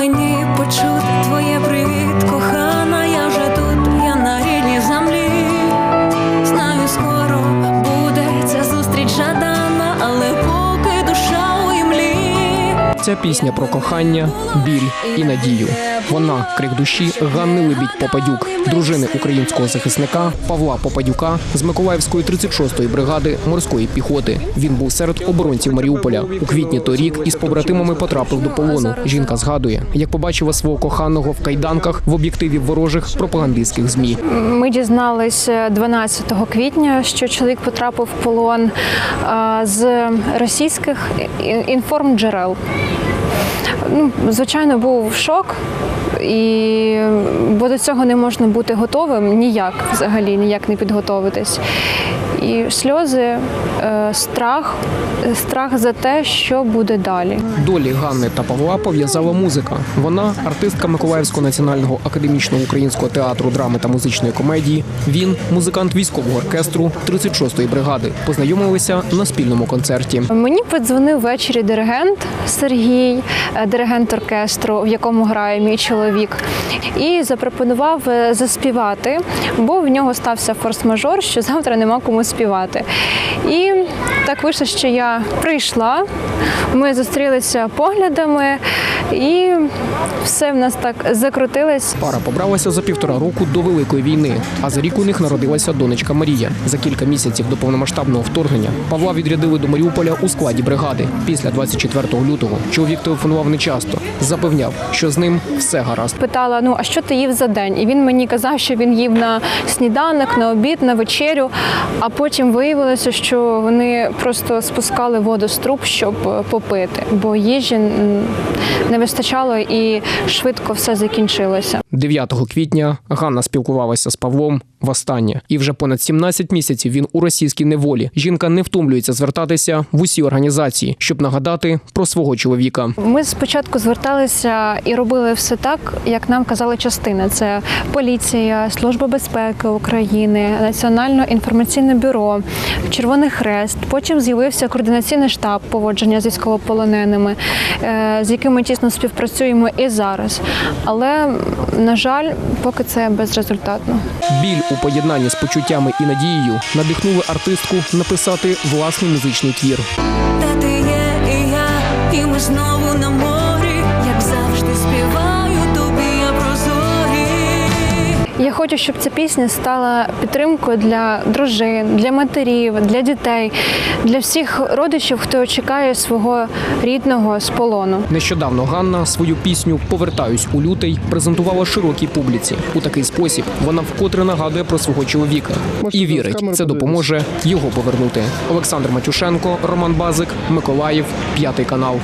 мені почути твоє привіт, Ця пісня про кохання, біль і надію. Вона крик душі Ганни Лебідь Попадюк, дружини українського захисника Павла Попадюка з Миколаївської 36-ї бригади морської піхоти. Він був серед оборонців Маріуполя. У квітні торік із побратимами потрапив до полону. Жінка згадує, як побачила свого коханого в кайданках в об'єктиві ворожих пропагандистських змі. Ми дізналися 12 квітня, що чоловік потрапив в полон з російських інформджерел. Ну, звичайно, був шок, і бо до цього не можна бути готовим ніяк взагалі, ніяк не підготовитись. І сльози, е, страх, страх за те, що буде далі. Долі Ганни та Павла пов'язала музика. Вона артистка Миколаївського національного академічного українського театру драми та музичної комедії. Він музикант військового оркестру 36-ї бригади. Познайомилися на спільному концерті. Мені подзвонив ввечері диригент Сергій, е, диригент оркестру, в якому грає мій чоловік, і запропонував е, заспівати, бо в нього стався форс-мажор, що завтра нема кому співати. І так вийшло, що я прийшла. Ми зустрілися поглядами, і все в нас так закрутилось. Пара побралася за півтора року до великої війни. А за рік у них народилася донечка Марія. За кілька місяців до повномасштабного вторгнення Павла відрядили до Маріуполя у складі бригади. Після 24 лютого чоловік телефонував нечасто. Запевняв, що з ним все гаразд. Питала: ну а що ти їв за день? І він мені казав, що він їв на сніданок, на обід, на вечерю. А потім виявилося, що вони просто спускали воду з труб, щоб е, попити, бо їжі не вистачало і швидко все закінчилося. 9 квітня Ганна спілкувалася з Павлом востаннє. І вже понад 17 місяців він у російській неволі. Жінка не втомлюється звертатися в усі організації, щоб нагадати про свого чоловіка. Ми спочатку зверталися і робили все так, як нам казали частини: це поліція, служба безпеки України, Національне інформаційне бюро, Червоний Хрест. Потім з'явився координаційний штаб поводження з військовополоненими, е, з яким ми тісно співпрацюємо і зараз. Але на жаль, поки це безрезультатно. Біль у поєднанні з почуттями і надією надихнули артистку написати власний музичний твір. Де ти є, і я, і ми знову хочу, щоб ця пісня стала підтримкою для дружин, для матерів, для дітей, для всіх родичів, хто чекає свого рідного з полону. Нещодавно Ганна свою пісню Повертаюсь у лютий презентувала широкій публіці. У такий спосіб вона вкотре нагадує про свого чоловіка і вірить, це допоможе його повернути. Олександр Матюшенко, Роман Базик, Миколаїв, п'ятий канал.